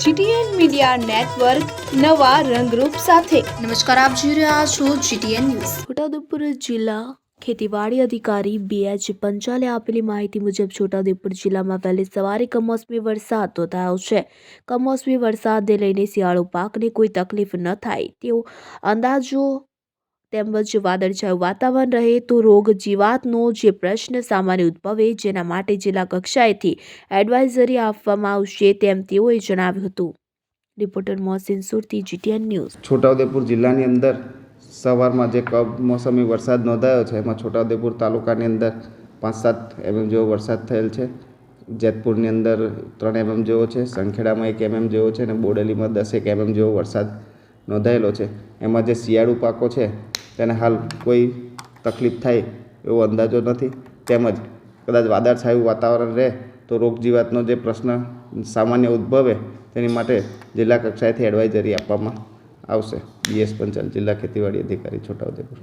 GTN media network નવા રંગરૂપ સાથે. નમસ્કાર આપ જોઈ રહ્યા છો જીટીએન ન્યૂઝ. છોટાઉદેપુર જિલ્લા ખેતીવાડી અધિકારી બી એચ પંચાલે આપેલી માહિતી મુજબ છોટાઉદેપુર જિલ્લામાં વહેલી સવારે કમોસમી વરસાદ નોંધાયો છે. કમોસમી વરસાદને લઈને શિયાળુ પાકને કોઈ તકલીફ ન થાય તેવો અંદાજો તેમજ વાદળછાયું વાતાવરણ રહે તો રોગ જીવાતનો જે પ્રશ્ન સામાન્ય ઉદ્ભવે જેના માટે જિલ્લા કક્ષાએથી એડવાઇઝરી આપવામાં આવશે તેમ તેઓએ જણાવ્યું હતું. Reporter Mohsin Surti, GTN news. Chhota Udepur જિલ્લાની અંદર સવારમાં જે કમોસમી વરસાદ નોંધાયો છે, એમાં છોટાઉદેપુર તાલુકાની અંદર પાંચ સાત એમએમ જેવો વરસાદ થયેલ છે. જેતપુરની અંદર ત્રણ એમએમ જેવો છે, સંખેડામાં એક એમએમ જેવો છે અને બોડેલીમાં દસેક એમએમ જેવો વરસાદ નોંધાયેલો છે. એમાં જે શિયાળુ પાકો છે તેને હાલ કોઈ તકલીફ થાય એવો અંદાજો નથી. તેમજ કદાચ વાદળછાયું વાતાવરણ રહે તો રોગજીવાતનો જે પ્રશ્ન સામાન્ય ઉદ્ભવે તેની માટે જિલ્લા કક્ષાએથી એડવાઇઝરી આપવામાં આવશે. બીએસ પંચાલ જિલ્લા ખેતીવાડી અધિકારી છોટાઉદેપુર.